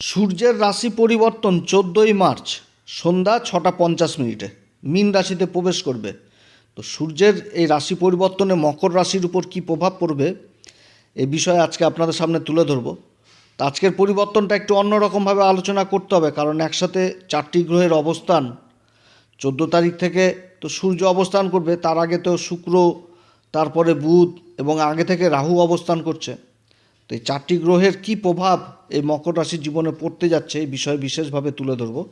সূর্যের রাশি পরিবর্তন চোদ্দোই মার্চ, সন্ধ্যা ছটা পঞ্চাশ মিনিটে। মীন রাশিতে প্রবেশ করবে। তো সূর্যের এই রাশি পরিবর্তনে মকর রাশির উপর কী প্রভাব পড়বে, এ বিষয়ে আজকে আপনাদের সামনে তুলে ধরবো। তো আজকের পরিবর্তনটা একটু অন্যরকমভাবে আলোচনা করতে হবে, কারণ একসাথে চারটি গ্রহের অবস্থান, চোদ্দ তারিখ থেকে তো সূর্য অবস্থান করবে, তার আগে তো শুক্র, তারপরে বুধ এবং আগে থেকে রাহু অবস্থান করছে। তো এই চারটি গ্রহের কী প্রভাব এই মকর রাশির জীবনে পড়তে যাচ্ছে এই বিষয়ে বিশেষভাবে তুলে ধরবো।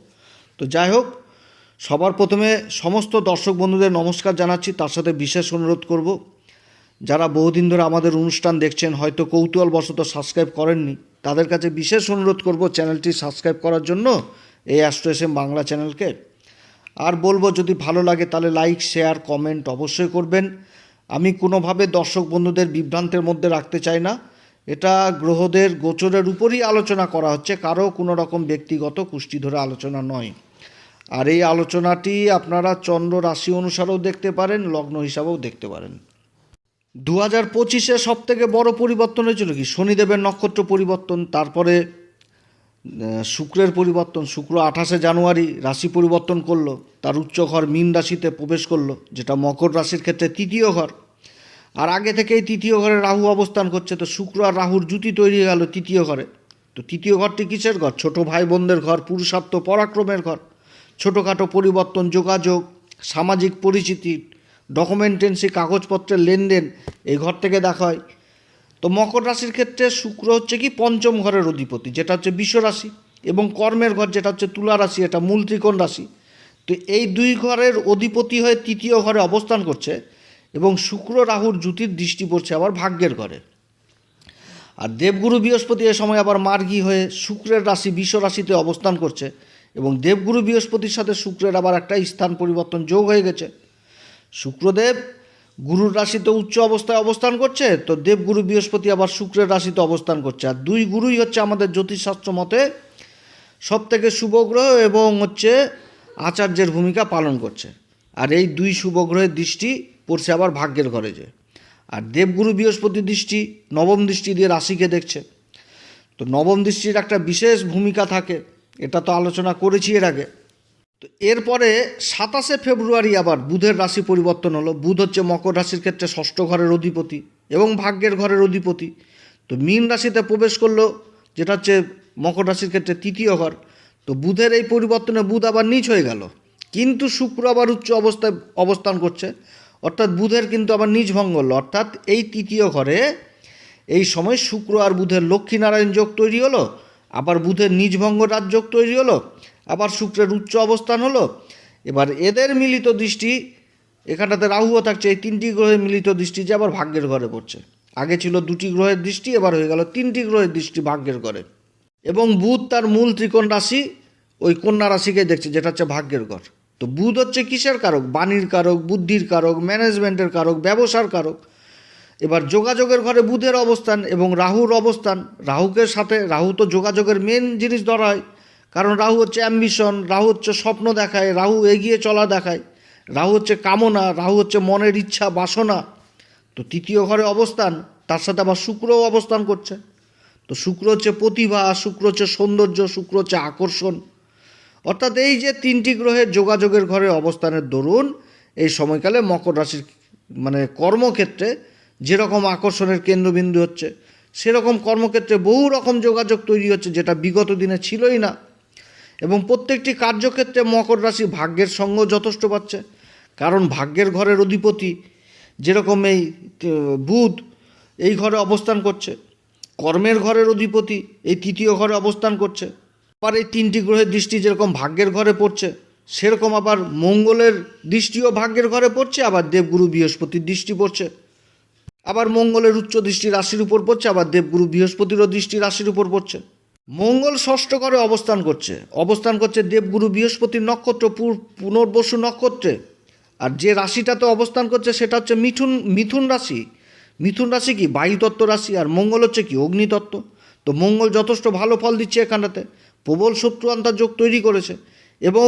তো যাই হোক, সবার প্রথমে সমস্ত দর্শক বন্ধুদের নমস্কার জানাচ্ছি, তার সাথে বিশেষ অনুরোধ করব। যারা বহুদিন ধরে আমাদের অনুষ্ঠান দেখছেন, হয়তো কৌতূহলবশত সাবস্ক্রাইব করেননি, তাদের কাছে বিশেষ অনুরোধ করব চ্যানেলটি সাবস্ক্রাইব করার জন্য এই অ্যাস্ট্রো এস বাংলা চ্যানেলকে। আর বলব, যদি ভালো লাগে তাহলে লাইক, শেয়ার, কমেন্ট অবশ্যই করবেন। আমি কোনোভাবে দর্শক বন্ধুদের বিভ্রান্তের মধ্যে রাখতে চাই না। এটা গ্রহদের গোচরের উপরই আলোচনা করা হচ্ছে, কারও কোনো রকম ব্যক্তিগত কুষ্টি ধরে আলোচনা নয়। আর এই আলোচনাটি আপনারা চন্দ্র রাশি অনুসারেও দেখতে পারেন, লগ্ন হিসাবেও দেখতে পারেন। দু হাজার পঁচিশে সব থেকে বড় পরিবর্তন হয়েছিল কি? শনিদেবের নক্ষত্র পরিবর্তন, তারপরে শুক্রের পরিবর্তন, শুক্র আঠাশে জানুয়ারি রাশি পরিবর্তন করল, তার উচ্চ ঘর মীন রাশিতে প্রবেশ করল, যেটা মকর রাশির ক্ষেত্রে তৃতীয় ঘর। আর আগে থেকেই তৃতীয় ঘরে রাহু অবস্থান করছে, তো শুক্র আর রাহুর জুতি তৈরি হয়ে গেল তৃতীয় ঘরে। তো তৃতীয় ঘরটি কিসের ঘর? ছোট ভাই বোনদের ঘর, পুরুষার্থ পরাক্রমের ঘর। ছোটোখাটো পরিবর্তন, যোগাযোগ, সামাজিক পরিচিতি, ডকুমেন্টেন্সি, কাগজপত্রের লেনদেন, এই ঘর থেকে দেখা হয়। তো মকর রাশির ক্ষেত্রে শুক্র হচ্ছে কি পঞ্চম ঘরের অধিপতি, যেটা হচ্ছে বিশ্ব রাশি, এবং কর্মের ঘর যেটা হচ্ছে তুলা রাশি, এটা মূল ত্রিকোণ রাশি। তো এই দুই ঘরের অধিপতি হয়ে তৃতীয় ঘরে অবস্থান করছে। এবং শুক্র রাহুর জুতির দৃষ্টি পড়ছে আবার ভাগ্যের ঘরে। আর দেবগুরু বৃহস্পতি এ সময় আবার মার্গী হয়ে শুক্রের রাশি, বিশ্ব রাশিতে অবস্থান করছে এবং দেবগুরু বৃহস্পতির সাথে শুক্রের আবার একটা স্থান পরিবর্তন যোগ হয়ে গেছে। শুক্রদেব গুরুর রাশিতে উচ্চ অবস্থায় অবস্থান করছে, তো দেবগুরু বৃহস্পতি আবার শুক্রের রাশিতে অবস্থান করছে। আর দুই গুরুই হচ্ছে আমাদের জ্যোতিষশাস্ত্র মতে সব থেকে শুভ গ্রহ এবং হচ্ছে আচার্যের ভূমিকা পালন করছে। আর এই দুই শুভ গ্রহের দৃষ্টি পড়ছে আবার ভাগ্যের ঘরে যে। আর দেবগুরু বৃহস্পতি দৃষ্টি, নবম দৃষ্টি দিয়ে রাশিকে দেখছে। তো নবম দৃষ্টির একটা বিশেষ ভূমিকা থাকে, এটা তো আলোচনা করেছি এর আগে। তো এরপরে সাতাশে ফেব্রুয়ারি আবার বুধের রাশি পরিবর্তন হলো। বুধ হচ্ছে মকর রাশির ক্ষেত্রে ষষ্ঠ ঘরের অধিপতি এবং ভাগ্যের ঘরের অধিপতি। তো মীন রাশিতে প্রবেশ করল, যেটা হচ্ছে মকর রাশির ক্ষেত্রে তৃতীয় ঘর। তো বুধের এই পরিবর্তনে বুধ আবার নিচ হয়ে গেল। কিন্তু শুক্র আবার উচ্চ অবস্থায় অবস্থান করছে। অর্থাৎ বুধের কিন্তু আবার নিজ ভঙ্গ হলো অর্থাৎ এই তৃতীয় ঘরে এই সময় শুক্র আর বুধের লক্ষ্মীনারায়ণ যোগ তৈরি হলো, আবার বুধের নিজ নিজভঙ্গ রাজযোগ তৈরি হলো, আবার শুক্রের উচ্চ অবস্থান হলো। এবার এদের মিলিত দৃষ্টি, এখানটাতে রাহুও থাকছে, এই তিনটি গ্রহের মিলিত দৃষ্টি যে আবার ভাগ্যের ঘরে পড়ছে। আগে ছিল দুটি গ্রহের দৃষ্টি, এবার হয়ে গেল তিনটি গ্রহের দৃষ্টি ভাগ্যের ঘরে। এবং বুধ তার মূল ত্রিকোণ রাশি, ওই কন্যা রাশিকে দেখছে, যেটা হচ্ছে ভাগ্যের ঘর। তো বুধ হচ্ছে কিসের কারক? বাণীর কারক, বুদ্ধির কারক ম্যানেজমেন্টের কারক, ব্যবসার কারক। এবার যোগাযোগের ঘরে বুধের অবস্থান এবং রাহুর অবস্থান। রাহুকে সাথে, রাহু তো যোগাযোগের মেন জিনিস ধরা হয়। কারণ রাহু হচ্ছে অ্যাম্বিশন রাহু হচ্ছে স্বপ্ন দেখায়, রাহু এগিয়ে চলা দেখায়। রাহু হচ্ছে কামনা, রাহু হচ্ছে মনের ইচ্ছা, বাসনা। তো তৃতীয় ঘরে অবস্থান, তার সাথে আবার শুক্রও অবস্থান করছে। তো শুক্র হচ্ছে প্রতিভা, শুক্র হচ্ছে সৌন্দর্য, শুক্র হচ্ছে আকর্ষণ। অর্থাৎ এই যে তিনটি গ্রহের যোগাযোগের ঘরে অবস্থানের দরুন, এই সময়কালে মকর রাশির মানে কর্মক্ষেত্রে যেরকম আকর্ষণের কেন্দ্রবিন্দু হচ্ছে, সেরকম কর্মক্ষেত্রে বহু রকম যোগাযোগ তৈরি হচ্ছে যেটা বিগত দিনে ছিলই না। এবং প্রত্যেকটি কার্যক্ষেত্রে মকর রাশি ভাগ্যের সঙ্গ যথেষ্ট পাচ্ছে, কারণ ভাগ্যের ঘরের অধিপতি যেরকম এই বুধ এই ঘরে অবস্থান করছে, কর্মের ঘরের অধিপতি এই তৃতীয় ঘরে অবস্থান করছে। আবার এই তিনটি গ্রহের দৃষ্টি যেরকম ভাগ্যের ঘরে পড়ছে, সেরকম আবার মঙ্গলের দৃষ্টিও ভাগ্যের ঘরে পড়ছে, আবার দেবগুরু বৃহস্পতির দৃষ্টি পড়ছে। আবার মঙ্গলের উচ্চ দৃষ্টি রাশির উপর পড়ছে, আবার দেবগুরু বৃহস্পতিরও দৃষ্টি রাশির উপর পড়ছে। মঙ্গল ষষ্ঠ ঘরে অবস্থান করছে অবস্থান করছে দেবগুরু বৃহস্পতির নক্ষত্র পুনর্বসু নক্ষত্রে। আর যে রাশিটাতে অবস্থান করছে, সেটা হচ্ছে মিথুন মিথুন রাশি। মিথুন রাশি কি? বায়ুতত্ত্ব রাশি, আর মঙ্গল হচ্ছে কি? অগ্নিতত্ত্ব। তো মঙ্গল যথেষ্ট ভালো ফল দিচ্ছে এখানটাতে। প্রবল শত্রু যোগ তৈরি করেছে এবং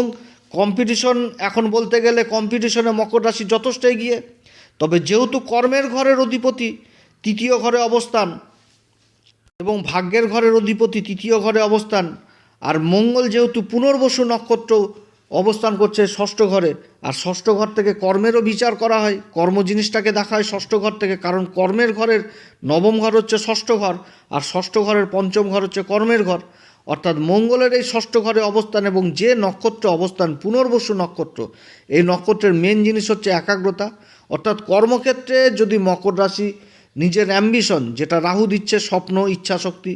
কম্পিটিশন এখন বলতে গেলে কম্পিটিশনে মকর রাশি যথেষ্ট এগিয়ে। তবে যেহেতু কর্মের ঘরের অধিপতি, তৃতীয় ঘরে অবস্থান এবং ভাগ্যের ঘরের অধিপতি তৃতীয় ঘরে অবস্থান, আর মঙ্গল যেহেতু পুনর্বসু নক্ষত্র অবস্থান করছে ষষ্ঠ ঘরে, আর ষষ্ঠ ঘর থেকে কর্মেরও বিচার করা হয়, কর্ম জিনিসটাকে দেখা হয় ষষ্ঠ ঘর থেকে, কারণ কর্মের ঘরের নবম ঘর হচ্ছে ষষ্ঠ ঘর, আর ষষ্ঠ ঘরের পঞ্চম ঘর হচ্ছে কর্মের ঘর। অর্থাৎ মঙ্গলের এই ষষ্ঠ ঘরে অবস্থান এবং যে নক্ষত্র অবস্থান, পুনর্বসু নক্ষত্র, এই নক্ষত্রের মেন জিনিস হচ্ছে একাগ্রতা। অর্থাৎ কর্মক্ষেত্রে যদি মকর রাশি নিজের অ্যাম্বিশন যেটা রাহু দিচ্ছে স্বপ্ন ইচ্ছাশক্তি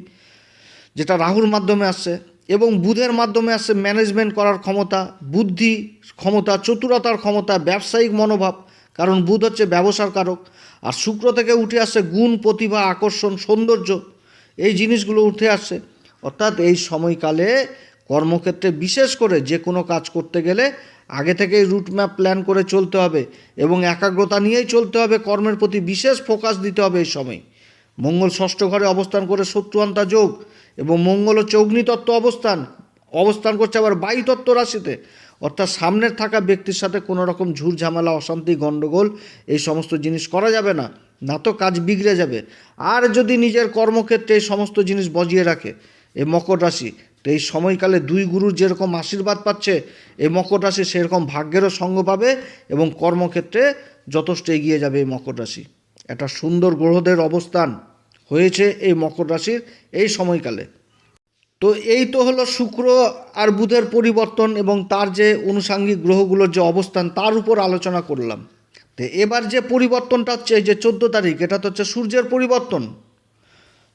যেটা রাহুর মাধ্যমে আসছে, এবং বুধের মাধ্যমে আসছে ম্যানেজমেন্ট করার ক্ষমতা, বুদ্ধি ক্ষমতা, চতুরতার ক্ষমতা, ব্যবসায়িক মনোভাব, কারণ বুধ হচ্ছে ব্যবসার কারক, আর শুক্র থেকে উঠে আসছে গুণ, প্রতিভা, আকর্ষণ, সৌন্দর্য, এই জিনিসগুলো উঠে আসছে। অর্থাৎ এই সময়কালে কর্মক্ষেত্রে বিশেষ করে যে কোনো কাজ করতে গেলে আগে থেকেই রুট ম্যাপ প্ল্যান করে চলতে হবে এবং একাগ্রতা নিয়েই চলতে হবে, কর্মের প্রতি বিশেষ ফোকাস দিতে হবে এই সময়। মঙ্গল ষষ্ঠ ঘরে অবস্থান করে শত্রুয়ান্তা যোগ এবং মঙ্গল হচ্ছে অগ্নিতত্ত্ব অবস্থান অবস্থান করছে আবার বায়ুতত্ত্ব রাশিতে। অর্থাৎ সামনের থাকা ব্যক্তির সাথে কোনো রকম ঝুর ঝামেলা, অশান্তি গণ্ডগোল এই সমস্ত জিনিস করা যাবে না না তো কাজ বিগড়ে যাবে। আর যদি নিজের কর্মক্ষেত্রে এই সমস্ত জিনিস বজিয়ে রাখে এই মকর রাশি। তো এই সময়কালে দুই গুরুর যেরকম আশীর্বাদ পাচ্ছে এই মকর রাশি সেরকম ভাগ্যেরও সঙ্গ পাবে এবং কর্মক্ষেত্রে যথেষ্ট এগিয়ে যাবে এই মকর রাশি। একটা সুন্দর গ্রহদের অবস্থান হয়েছে এই মকর রাশির এই সময়কালে। তো এই তো হলো শুক্র আর বুধের পরিবর্তন এবং তার যে অনুষাঙ্গিক গ্রহগুলোর যে অবস্থান, তার উপর আলোচনা করলাম। তো এবার যে পরিবর্তনটা হচ্ছে এই যে চোদ্দ তারিখ, এটা তো হচ্ছে সূর্যের পরিবর্তন।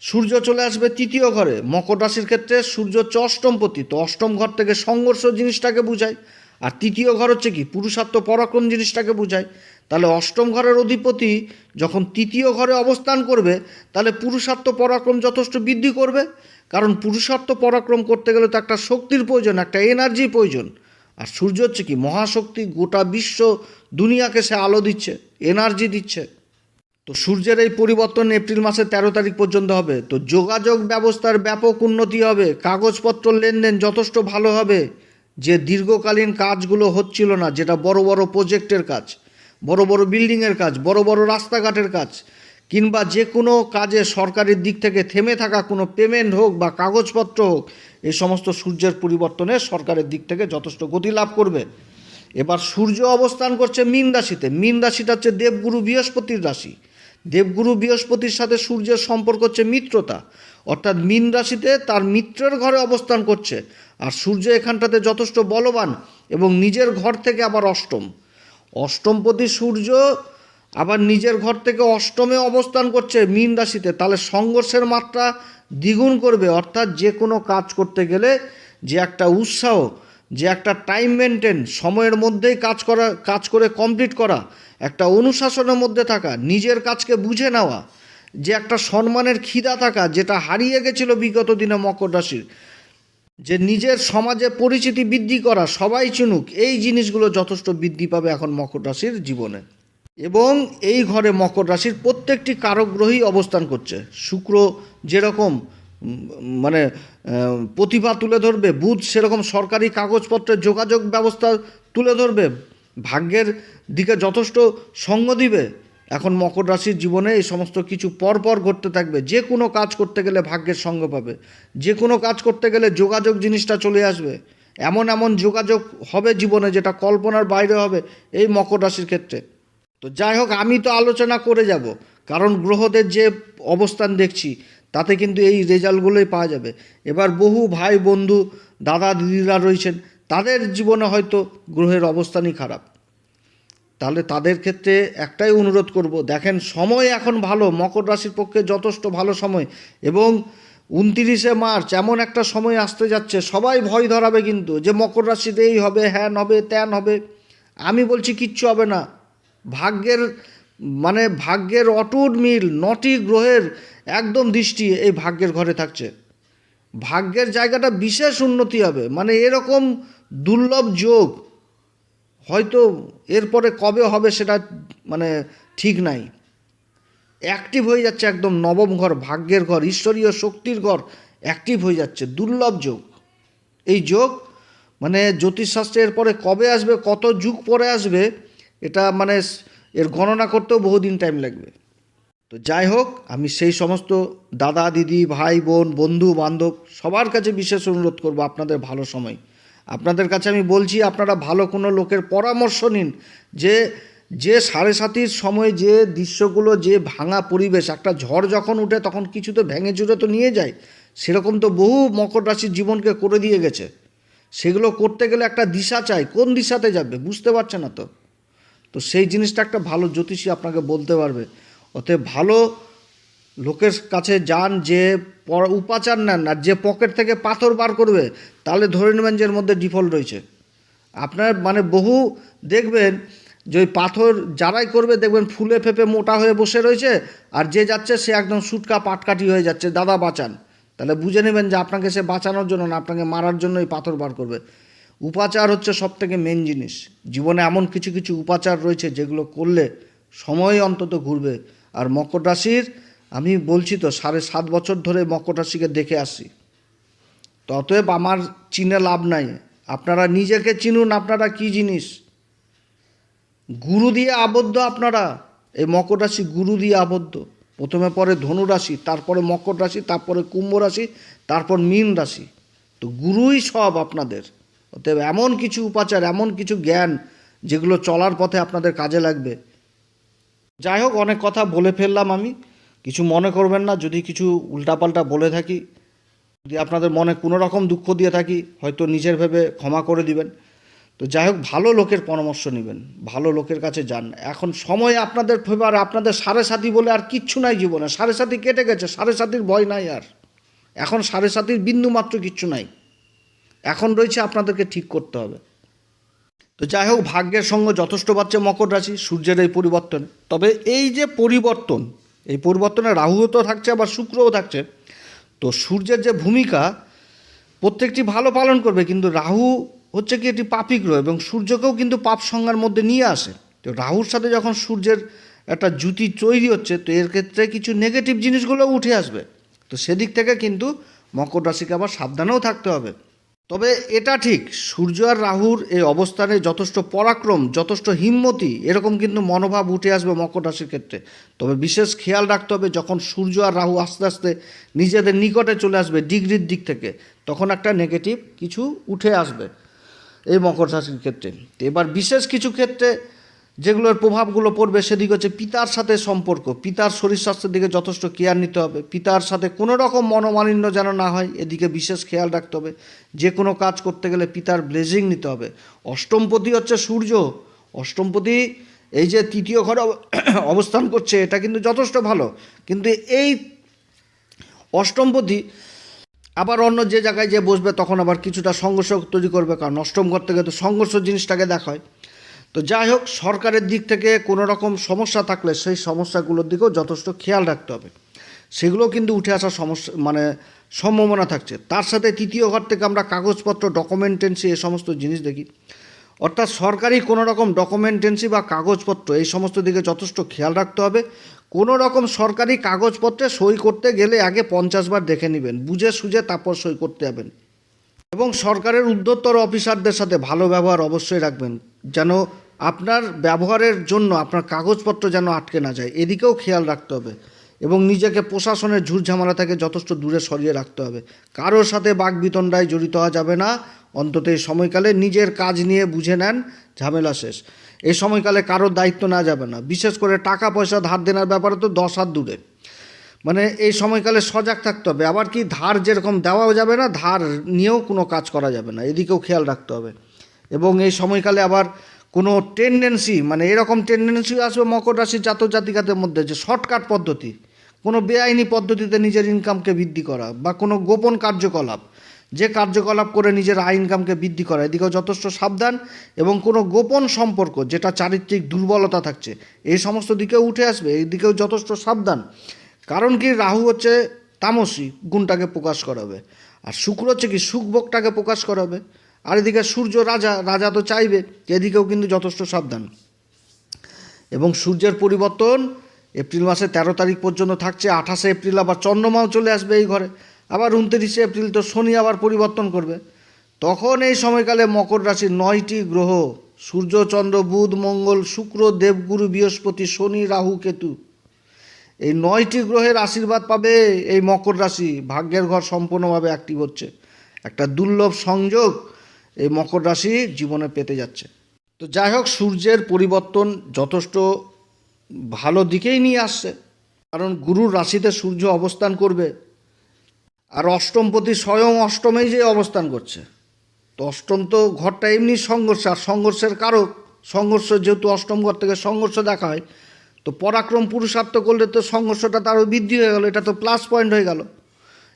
সূর্য চলে আসবে তৃতীয় ঘরে। মকর রাশির ক্ষেত্রে সূর্য হচ্ছে অষ্টমপতি তো অষ্টম ঘর থেকে সংঘর্ষ জিনিসটাকে বোঝায়। আর তৃতীয় ঘর হচ্ছে কি? পুরুষার্থ পরাক্রম জিনিসটাকে বোঝায়। তাহলে অষ্টম ঘরের অধিপতি যখন তৃতীয় ঘরে অবস্থান করবে, তাহলে পুরুষার্থ পরাক্রম যথেষ্ট বৃদ্ধি করবে। কারণ পুরুষার্থ পরাক্রম করতে গেলে তো একটা শক্তির প্রয়োজন, একটা এনার্জির প্রয়োজন। আর সূর্য হচ্ছে কি? মহাশক্তি গোটা বিশ্ব দুনিয়াকে সে আলো দিচ্ছে এনার্জি দিচ্ছে। তো সূর্যের এই পরিবর্তন এপ্রিল মাসের তেরো তারিখ পর্যন্ত হবে। তো যোগাযোগ ব্যবস্থার ব্যাপক উন্নতি হবে। কাগজপত্র লেনদেন যথেষ্ট ভালো হবে। যে দীর্ঘকালীন কাজগুলো হচ্ছিল না, যেটা বড় বড় প্রজেক্টের কাজ, বড় বড় বিল্ডিংয়ের কাজ, বড় বড় রাস্তাঘাটের কাজ, কিংবা যে কোনো কাজে সরকারের দিক থেকে থেমে থাকা কোনো পেমেন্ট হোক বা কাগজপত্র হোক এই সমস্ত সূর্যের পরিবর্তনে সরকারের দিক থেকে যথেষ্ট গতি লাভ করবে। এবার সূর্য অবস্থান করছে মীন রাশিতে। মীন রাশিটা হচ্ছে দেবগুরু বৃহস্পতির রাশি। দেবগুরু বৃহস্পতির সাথে সূর্যের সম্পর্ক হচ্ছে মিত্রতা। অর্থাৎ মীন রাশিতে তার মিত্রের ঘরে অবস্থান করছে, আর সূর্য এখানটাতে যথেষ্ট বলবান এবং নিজের ঘর থেকে আবার অষ্টম। অষ্টমপতি সূর্য আবার নিজের ঘর থেকে অষ্টমে অবস্থান করছে মীন রাশিতে। তাহলে সংঘর্ষের মাত্রা দ্বিগুণ করবে, অর্থাৎ যে কোনো কাজ করতে গেলে যে একটা উৎসাহ যে একটা টাইম মেনটেন সময়ের মধ্যেই কাজ করা, কাজ করে কমপ্লিট করা, একটা অনুশাসনের মধ্যে থাকা, নিজের কাজকে বুঝে নেওয়া, যে একটা সম্মানের খিদা থাকা, যেটা হারিয়ে গেছিল বিগত দিনে মকর রাশির, যে নিজের সমাজে পরিচিতি বৃদ্ধি করা, সবাই চিনুক, এই জিনিসগুলো যথেষ্ট বৃদ্ধি পাবে এখন মকর রাশির জীবনে। এবং এই ঘরে মকর রাশির প্রত্যেকটি কারক গ্রহই অবস্থান করছে। শুক্র যেরকম মানে প্রতিভা তুলে ধরবে বুধ সেরকম সরকারি কাগজপত্রের যোগাযোগ ব্যবস্থা তুলে ধরবে, ভাগ্যের দিকে যথেষ্ট সঙ্গ দিবে। এখন মকর রাশির জীবনে এই সমস্ত কিছু পরপর ঘটতে থাকবে। যে কোনো কাজ করতে গেলে ভাগ্যের সঙ্গ পাবে। যে কোনো কাজ করতে গেলে যোগাযোগ জিনিসটা চলে আসবে। এমন এমন যোগাযোগ হবে জীবনে যেটা কল্পনার বাইরে হবে এই মকর রাশির ক্ষেত্রে। তো যাই হোক, আমি তো আলোচনা করে যাব। কারণ গ্রহদের যে অবস্থান দেখছি তাতে কিন্তু এই রেজাল্টগুলোই পাওয়া যাবে। এবার বহু ভাই বন্ধু, দাদা দিদিরা রয়েছেন, তাদের জীবনে হয়তো গ্রহের অবস্থানই খারাপ। তাহলে তাদের ক্ষেত্রে একটাই অনুরোধ করব, দেখেন সময় এখন ভালো, মকর রাশির পক্ষে যথেষ্ট ভালো সময় এবং উনতিরিশে মার্চ এমন একটা সময় আসতে যাচ্ছে, সবাই ভয় ধরাবে কিন্তু যে মকর রাশিতে এই হবে, হ্যান হবে, ত্যান হবে। আমি বলছি কিচ্ছু হবে না। ভাগ্যের মানে ভাগ্যের অটুট মিল, নটি গ্রহের একদম দৃষ্টি এই ভাগ্যের ঘরে থাকছে। ভাগ্যের জায়গাটা বিশেষ উন্নতি হবে। মানে এরকম দুর্লভ যোগ হয়তো এরপরে কবে হবে সেটা মানে ঠিক নাই। অ্যাক্টিভ হয়ে যাচ্ছে একদম নবম ঘর, ভাগ্যের ঘর, ঈশ্বরীয় শক্তির ঘর অ্যাক্টিভ হয়ে যাচ্ছে, দুর্লভ যোগ। এই যোগ মানে জ্যোতিষশাস্ত্রে এরপরে কবে আসবে, কত যুগ পরে আসবে, এটা মানে এর গণনা করতেও বহুদিন টাইম লাগবে। তো যাই হোক, আমি সেই সমস্ত দাদা, দিদি, ভাই, বোন, বন্ধু, বান্ধব সবার কাছে বিশেষ অনুরোধ করব আপনাদের ভালো সময়। আপনাদের কাছে আমি বলছি, আপনারা ভালো কোনো লোকের পরামর্শ নিন যে যে সাড়ে সাতির সময় যে দৃশ্যগুলো, যে ভাঙা পরিবেশ, একটা ঝড় যখন উঠে তখন কিছু তো ভেঙে চুরে তো নিয়ে যায়। সেরকম তো বহু মকর রাশির জীবনকে করে দিয়ে গেছে। সেগুলো করতে গেলে একটা দিশা চাই। কোন দিশাতে যাবে? বুঝতে পারছে না তো। তো সেই জিনিসটা একটা ভালো জ্যোতিষী আপনাকে বলতে পারবে। অতএব ভালো লোকের কাছে যান, যে উপাচার নেন আর যে পকেট থেকে পাথর বার করবে, তাহলে ধরে নেবেন যে এর মধ্যে ডিফল্ট রয়েছে। আপনার মানে বহু দেখবেন যে ওই পাথর যারাই করবে, দেখবেন ফুলে ফেপে মোটা হয়ে বসে রয়েছে আর যে যাচ্ছে সে একদম সুটকা পাটকাঠি হয়ে যাচ্ছে, দাদা বাঁচান। তাহলে বুঝে নেবেন যে আপনাকে সে বাঁচানোর জন্য না, আপনাকে মারার জন্য এই পাথর বার করবে। উপাচার হচ্ছে সব থেকে মেন জিনিস। জীবনে এমন কিছু কিছু উপাচার রয়েছে যেগুলো করলে সময় অন্তত ঘুরবে। আর মকর রাশির, আমি বলছি তো, সাড়ে সাত বছর ধরে মকর রাশিকে দেখে আসি। তো অতএব আমার চিনে লাভ নাই। আপনারা নিজেকে চিনুন, আপনারা কি জিনিস? গুরু দিয়ে আবদ্ধ আপনারা। এই মকর রাশি গুরু দিয়ে আবদ্ধ। প্রথমে পরে ধনু রাশি, তারপরে মকর রাশি, তারপরে কুম্ভ রাশি, তারপর মীন রাশি। তো গুরুই সব আপনাদের। অতএব এমন কিছু উপাচার, এমন কিছু জ্ঞান যেগুলো চলার পথে আপনাদের কাজে লাগবে। যাই হোক, অনেক কথা বলে ফেললাম আমি। কিছু মনে করবেন না, যদি কিছু উল্টাপাল্টা বলে থাকি, যদি আপনাদের মনে কোনো রকম দুঃখ দিয়ে থাকি, হয়তো নিজের ভেবে ক্ষমা করে দিবেন। তো যাই হোক, ভালো লোকের পরামর্শ নেবেন, ভালো লোকের কাছে যান। এখন সময় আপনাদের ফেভার আপনাদের সাড়ে সাথী বলে আর কিচ্ছু নাই জীবনে। সাড়ে সাথী কেটে গেছে, সাড়ে সাথীর ভয় নাই আর। এখন সাড়ে সাথীর বিন্দু মাত্র কিচ্ছু নাই। এখন রয়েছে আপনাদেরকে ঠিক করতে হবে। তো যাই হোক, ভাগ্যের সঙ্গে যথেষ্ট পাচ্ছে মকর রাশি, সূর্যের এই পরিবর্তনে। তবে এই যে পরিবর্তন, এই পরিবর্তনে রাহুও তো থাকছে, আবার শুক্রও থাকছে। তো সূর্যের যে ভূমিকা, প্রত্যেকটি ভালো পালন করবে, কিন্তু রাহু হচ্ছে কি এটি পাপিক গ্রহ এবং সূর্যকেও কিন্তু পাপ সংজ্ঞার মধ্যে নিয়ে আসে। তো রাহুর সাথে যখন সূর্যের একটা জুতি তৈরি হচ্ছে, তো এর ক্ষেত্রে কিছু নেগেটিভ জিনিসগুলো উঠে আসবে। তো সেদিক থেকে কিন্তু মকর রাশিকে আবার সাবধানেও থাকতে হবে। তবে এটা ঠিক, সূর্য আর রাহুর এই অবস্থানে যথেষ্ট পরাক্রম, যথেষ্ট হিম্মতি, এরকম কিন্তু মনোভাব উঠে আসবে মকর রাশির ক্ষেত্রে। তবে বিশেষ খেয়াল রাখতে হবে, যখন সূর্য আর রাহু আস্তে আস্তে নিজেদের নিকটে চলে আসবে ডিগ্রির দিক থেকে, তখন একটা নেগেটিভ কিছু উঠে আসবে এই মকর রাশির ক্ষেত্রে। এবার বিশেষ কিছু ক্ষেত্রে যেগুলোর প্রভাবগুলো পড়বে সেদিক হচ্ছে পিতার সাথে সম্পর্ক। পিতার শরীর স্বাস্থ্যের দিকে যথেষ্ট কেয়ার নিতে হবে। পিতার সাথে কোনো রকম মনোমালিন্য যেন না হয়, এদিকে বিশেষ খেয়াল রাখতে হবে। যে কোনো কাজ করতে গেলে পিতার ব্লেজিং নিতে হবে। অষ্টমপতি হচ্ছে সূর্য। অষ্টমপতি এই যে তৃতীয় ঘরে অব- অবস্থান করছে, এটা কিন্তু যথেষ্ট ভালো। কিন্তু এই অষ্টমপতি আবার অন্য যে জায়গায় যে বসবে, তখন আবার কিছুটা সংঘর্ষ তৈরি করবে। কারণ অষ্টম ঘর থেকে তো সংঘর্ষ জিনিসটাকে দেখায়। তো যাই হোক, সরকারের দিক থেকে কোনো রকম সমস্যা থাকলে সেই সমস্যাগুলোর দিকেও যথেষ্ট খেয়াল রাখতে হবে। সেগুলো কিন্তু উঠে আসার সমস্যা মানে সম্ভাবনা থাকছে। তার সাথে তৃতীয় ঘর থেকে আমরা কাগজপত্র, ডকুমেন্টেন্সি, এ সমস্ত জিনিস দেখি। অর্থাৎ সরকারি কোনো রকম ডকুমেন্টেন্সি বা কাগজপত্র, এই সমস্ত দিকে যথেষ্ট খেয়াল রাখতে হবে। কোনো রকম সরকারি কাগজপত্রে সই করতে গেলে আগে পঞ্চাশ বার দেখে নেবেন, বুঝে সুঝে তারপর সই করতে যাবেন। এবং সরকারের উদ্যোত্তর অফিসারদের সাথে ভালো ব্যবহার অবশ্যই রাখবেন, যেন আপনার ব্যবহারের জন্য আপনার কাগজপত্র যেন আটকে না যায়, এদিকেও খেয়াল রাখতে হবে এবং নিজেকে প্রশাসনের ঝুটঝামেলা থেকে যথেষ্ট দূরে সরিয়ে রাখতে হবে। কারোর সাথে বাগবিতণ্ডায় জড়িত হওয়া যাবে না, অন্তত এই সময়কালে নিজের কাজ নিয়ে বুঝে নেন, ঝামেলা শেষ। এই সময়কালে কারোর দায়িত্ব না যাবে না, বিশেষ করে টাকা পয়সা ধার দেনার ব্যাপারে তো দশ হাত দূরে। মানে এই সময়কালে সজাগ থাকতে হবে, আবার কি ধার যেরকম দেওয়াও যাবে না, ধার নিয়েও কোনো কাজ করা যাবে না, এদিকেও খেয়াল রাখতে হবে। এবং এই সময়কালে আবার কোনো টেন্ডেন্সি মানে এরকম টেন্ডেন্সি আসবে মকর রাশির জাতক জাতিকাদের মধ্যে যে শর্টকাট পদ্ধতি, কোনো বেআইনি পদ্ধতিতে নিজের ইনকামকে বৃদ্ধি করা বা কোনো গোপন কার্যকলাপ, যে কার্যকলাপ করে নিজের আয় ইনকামকে বৃদ্ধি করা, এদিকেও যথেষ্ট সাবধান এবং কোনো গোপন সম্পর্ক যেটা চারিত্রিক দুর্বলতা থাকছে, এই সমস্ত দিকেও উঠে আসবে এই দিকেও যথেষ্ট সাবধান। কারণ কি? রাহু হচ্ছে তামসী, গুণটাকে প্রকাশ করাবে। আর শুক্র হচ্ছে কি? সুখভোগটাকে প্রকাশ করাবে। আর এদিকে সূর্য রাজা রাজা তো চাইবে এদিকেও কিন্তু যথেষ্ট সাবধান। এবং সূর্যের পরিবর্তন এপ্রিল মাসের তেরো তারিখ পর্যন্ত থাকছে, আঠাশে এপ্রিল আবার চন্দ্রমাও চলে আসবে এই ঘরে। আবার উনত্রিশে এপ্রিল তো শনি আবার পরিবর্তন করবে। তখন এই সময়কালে মকর রাশির নয়টি গ্রহ, সূর্য, চন্দ্র, বুধ, মঙ্গল, শুক্র, দেবগুরু, বৃহস্পতি, শনি, রাহু, কেতু। এই নয়টি গ্রহের আশীর্বাদ পাবে এই মকর রাশি। ভাগ্যের ঘর সম্পূর্ণভাবে অ্যাক্টিভ হচ্ছে। একটা দুর্লভ সংযোগ এই মকর রাশি জীবনে পেতে যাচ্ছে। তো যাই হোক, সূর্যের পরিবর্তন যথেষ্ট ভালো দিকেই নিয়ে আসছে। কারণ গুরুর রাশিতে সূর্য অবস্থান করবে আর অষ্টমপতি স্বয়ং অষ্টমেই যে অবস্থান করছে। তো অষ্টম তো ঘরটা এমনি সংঘর্ষ, আর সংঘর্ষের কারক, সংঘর্ষ যেহেতু অষ্টম ঘর থেকে সংঘর্ষ দেখা হয়, তো পরাক্রম পুরুষার্থ করলে তো সংঘর্ষটা তারও বৃদ্ধি হয়ে গেল, এটা তো প্লাস পয়েন্ট হয়ে গেল।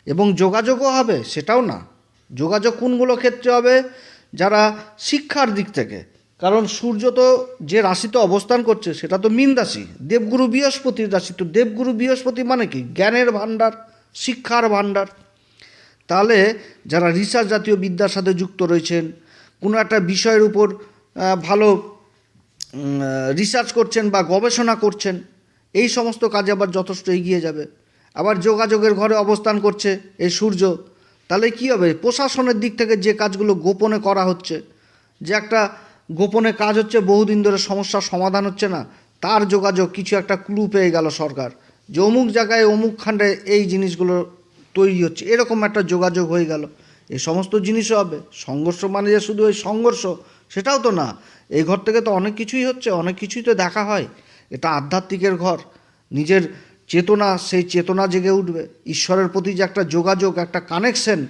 এবং যোগাযোগও হবে, সেটাও না। যোগাযোগ কোনগুলো ক্ষেত্রে হবে? যারা শিক্ষার দিক থেকে, কারণ সূর্য তো যে রাশিতে অবস্থান করছে, সেটা তো মীন রাশি। দেবগুরু বৃহস্পতির রাশি, তো দেবগুরু বৃহস্পতি মানে কি? জ্ঞানের ভাণ্ডার, শিক্ষার ভাণ্ডার। তাহলে যারা রিসার্চ জাতীয় বিদ্যার সাথে যুক্ত রয়েছেন, কোনো একটা বিষয়ের উপর ভালো রিসার্চ করছেন বা গবেষণা করছেন, এই সমস্ত কাজে আবার যথেষ্ট এগিয়ে যাবে। আবার যোগাযোগের ঘরে অবস্থান করছে এই সূর্য তাহলে কি হবে? প্রশাসনের দিক থেকে যে কাজগুলো গোপনে করা হচ্ছে, যে একটা গোপনে কাজ হচ্ছে, বহুদিন ধরে সমস্যার সমাধান হচ্ছে না, তার যোগাযোগ কিছু একটা ক্লু পেয়ে গেল সরকার, যে অমুক জায়গায় অমুক খান্ডে এই জিনিসগুলো তৈরি হচ্ছে, এরকম একটা যোগাযোগ হয়ে গেল। এই সমস্ত জিনিসও হবে, সংঘর্ষ মানে যে শুধু ওই সংঘর্ষ, সেটাও তো না। এই ঘর থেকে তো অনেক কিছুই হচ্ছে, অনেক কিছুই তো দেখা হয়। এটা আধ্যাত্মিকের ঘর, নিজের চেতনা, সেই চেতনা জেগে উঠবে। ঈশ্বরের প্রতি যে একটা যোগাযোগ, একটা কানেকশন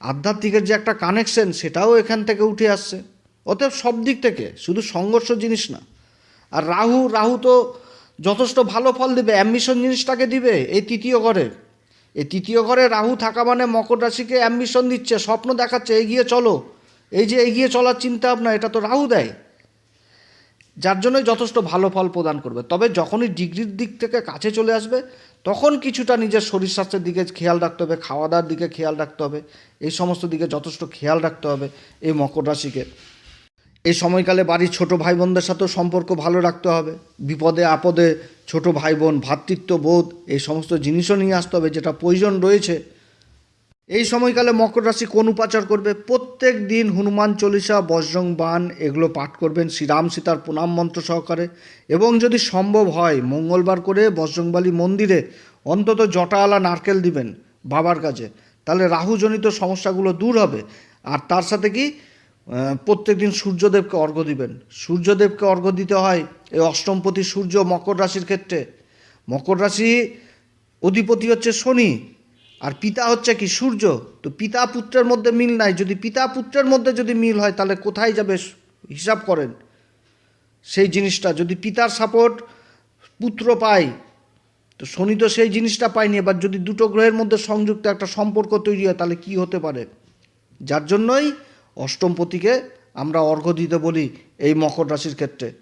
আধ্যাত্মিকের যে একটা কানেকশন সেটাও এখান থেকে উঠে আসছে। অতএব সব দিক থেকে শুধু সংঘর্ষ জিনিস না। আর রাহু রাহু তো যথেষ্ট ভালো ফল দেবে অ্যাম্বিশন জিনিসটাকে দিবে এই তৃতীয় ঘরে। এই তৃতীয় ঘরে রাহু থাকা মানে মকর রাশিকে অ্যাম্বিশন দিচ্ছে, স্বপ্ন দেখাচ্ছে, এগিয়ে চলো। এই যে এগিয়ে চলার চিন্তা ভাবনা এটা তো রাহু দেয়। যার জন্যই যথেষ্ট ভালো ফল প্রদান করবে। তবে যখনই ডিগ্রির দিক থেকে কাছে চলে আসবে, তখন কিছুটা নিজের শরীর স্বাস্থ্যের দিকে খেয়াল রাখতে হবে খাওয়া দাওয়ার দিকে খেয়াল রাখতে হবে, এই সমস্ত দিকে যথেষ্ট খেয়াল রাখতে হবে এই মকর রাশিকে। এই সময়কালে বাড়ির ছোট ভাই বোনদের সাথেও সম্পর্ক ভালো রাখতে হবে, বিপদে আপদে ছোট ভাই বোন ভ্রাতৃত্ব বোধ, এই সমস্ত জিনিসও নিয়ে আসতে হবে যেটা প্রয়োজন রয়েছে। এই সময়কালে মকর রাশি কোন উপাচার করবে? প্রত্যেক দিন হনুমান চল্লিশা, বজ্রং বান এগুলো পাঠ করবেন। শ্রীরাম সীতার প্রণাম মন্ত্র সহকারে। এবং যদি সম্ভব হয়, মঙ্গলবার করে বজরংবালী মন্দিরে অন্তত জটাওয়ালা নারকেল দিবেন বাবার কাছে। তাহলে রাহুজনিত সমস্যাগুলো দূর হবে। আর তার সাথে কি? প্রত্যেক দিন সূর্যদেবকে অর্ঘ্য দিবেন। সূর্যদেবকে অর্ঘ্য দিতে হয় এই অষ্টমপতি সূর্য মকর রাশির ক্ষেত্রে। মকর রাশি অধিপতি হচ্ছে শনি। আর পিতা হচ্ছে কি সূর্য, তো পিতা পুত্রের মধ্যে মিল নাই। যদি পিতা পুত্রের মধ্যে যদি মিল হয়, তাহলে কোথায় যাবে হিসাব করেন? সেই জিনিসটা, যদি পিতার সাপোর্ট পুত্র পায়, তো শনি তো সেই জিনিসটা পায়নি। এবার যদি দুটো গ্রহের মধ্যে সংযুক্ত একটা সম্পর্ক তৈরি হয়, তাহলে কি হতে পারে? যার জন্যই অষ্টমপতিকে আমরা অর্ঘ্য দিতে বলি এই মকর রাশির ক্ষেত্রে।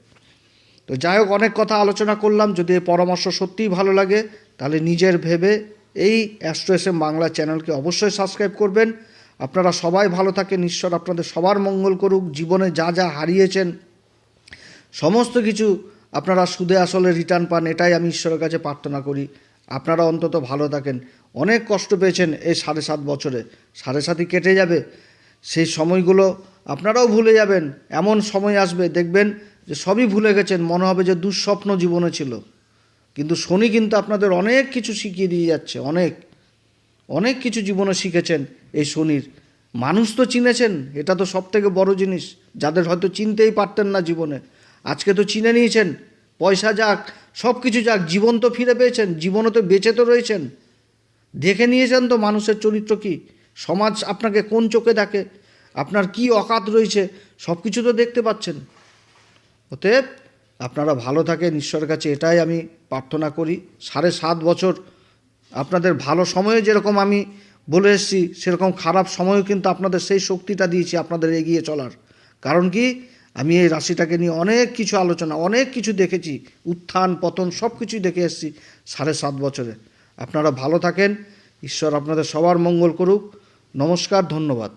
তো যাই হোক, অনেক কথা আলোচনা করলাম। যদি পরামর্শ সত্যিই ভালো লাগে, তাহলে নিজের ভেবে এই অ্যাস্ট্রো এস বাংলা চ্যানেলকে অবশ্যই সাবস্ক্রাইব করবেন। আপনারা সবাই ভালো থাকেন, ঈশ্বর আপনাদের সবার মঙ্গল করুক, জীবনে যা যা হারিয়েছেন, সমস্ত কিছু আপনারা সুদে আসলে রিটার্ন পান, এটাই আমি ঈশ্বরের কাছে প্রার্থনা করি। আপনারা অন্তত ভালো থাকেন। অনেক কষ্ট পেয়েছেন এই সাড়ে সাত বছরে। সাড়ে সাতই কেটে যাবে, সেই সময়গুলো আপনারাও ভুলে যাবেন। এমন সময় আসবে, দেখবেন যে সবই ভুলে গেছেন, মনে হবে যে দুঃস্বপ্ন জীবনে ছিল। কিন্তু শনি কিন্তু আপনাদের অনেক কিছু শিখিয়ে দিয়ে যাচ্ছে, অনেক। অনেক কিছু জীবনে শিখেছেন এই শনির। মানুষ তো চিনেছেন, এটা তো সব থেকে বড় জিনিস। যাদের হয়তো চিনতেই পারতেন না জীবনে। আজকে তো চিনে নিয়েছেন, পয়সা যাক সব কিছু যাক, জীবন তো ফিরে পেয়েছেন, জীবনে তো বেঁচে তো রয়েছেন। দেখে নিয়েছেন তো মানুষের চরিত্র কি? সমাজ আপনাকে কোন চোখে দেখে? আপনার কি অকাত রয়েছে? সব কিছু তো দেখতে পাচ্ছেন। অতএব আপনারা ভালো থাকেন, ঈশ্বরের কাছে এটাই আমি প্রার্থনা করি। সাড়ে সাত বছর আপনাদের ভালো সময়ে যেরকম আমি বলে এসেছি, সেরকম খারাপ সময়ও কিন্তু আপনাদের সেই শক্তিটা দিয়েছি, আপনাদের এগিয়ে চলার। কারণ কি? আমি এই রাশিটাকে নিয়ে অনেক কিছু আলোচনা, অনেক কিছু দেখেছি, উত্থান, পতন সব কিছুই দেখে এসেছি সাড়ে সাত বছরে। আপনারা ভালো থাকেন, ঈশ্বর আপনাদের সবার মঙ্গল করুক। নমস্কার, ধন্যবাদ।